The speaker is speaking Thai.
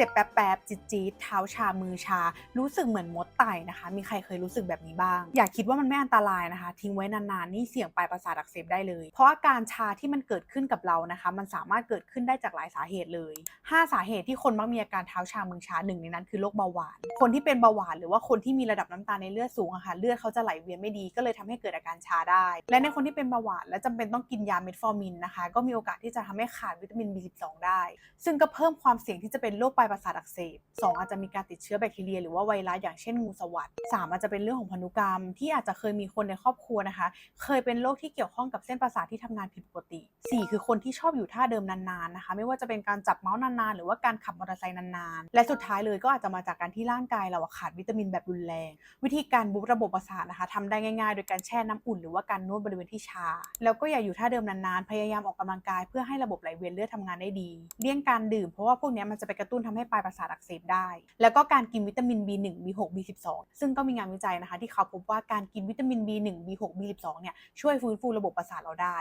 จ็บแป๊บๆจี๊ดๆเท้าชามือชา รู้สึกเหมือนมดไต่นะคะ มีใครเคยรู้สึกแบบนี้บ้าง อย่าคิดว่ามันไม่อันตรายนะคะ ทิ้งไว้นานๆ นี่เสี่ยงปลายประสาทอักเสบได้เลย เพราะอาการชาที่มันเกิดขึ้นกับเรานะคะ มันสามารถเกิดขึ้นได้จากหลายสาเหตุเลย 5 สาเหตุที่คนมักมีอาการเท้าชามือชาหนึ่งในนั้นคือโรคเบาหวาน คนที่เป็นเบาหวานหรือว่าคนที่มีระดับน้ำตาลในเลือดสูงอะค่ะเลือดเขาจะไหลเวียนไม่ดีก็เลยทำให้เกิดอาการชาได้ และในคนที่เป็นเบาหวานและจำเป็นต้องกินยาเมทฟอร์มินนะคะ ก็มีโอกาสที่จะทำให้ขาดวิตามิน B12 ได้ ซึ่งก็เพิ่มความเสี่ยงที่จะเป็นโรคปลายประสาทอักเสบสองอาจจะมีการติดเชื้อแบคทีเรีย หรือว่าไวรัสอย่างเช่นงูสวัสด์สามอาจจะเป็นเรื่องของพันธุกรรม ที่อาจจะเคยมีคนในครอบครัวนะคะ เคยเป็นโรคที่เกี่ยวข้องกับเส้นประสาทที่ทำงานผิดปกติสี่คือคนที่ชอบอยู่ท่าเดิมนานๆนะคะ ไม่ว่าจะเป็นการจับเมาส์นานๆ หรือว่าการขับมอเตอร์ไซค์นานๆ และสุดท้ายเลยก็อาจจะมาจากการที่ร่างกายเราขาดวิตามินแบบรุนแรง วิธีการบูตระบบประสาทนะคะทำได้ง่ายๆ โดยการแช่น้ำอุ่นหรือว่าการนวดบริเวณที่ชา แล้วก็อย่าอยู่ท่าเดิมนานๆ พยายามออกกำลังกายเพื่อให้ระบบไหลเวียนเลือดทำงานได้ดี เลี่ยงการดื่มเพราะว่าพวกนี้มันจะไปกระตุ้นทำให้ปลายประสาทอักเสบได้ แล้วก็การกินวิตามิน B1 B6 B12 ซึ่งก็มีงานวิจัยนะคะ ที่เขาพบว่าการกินวิตามิน B1 B6 B12 เนี่ยช่วยฟื้นฟูระบบประสาทเราได้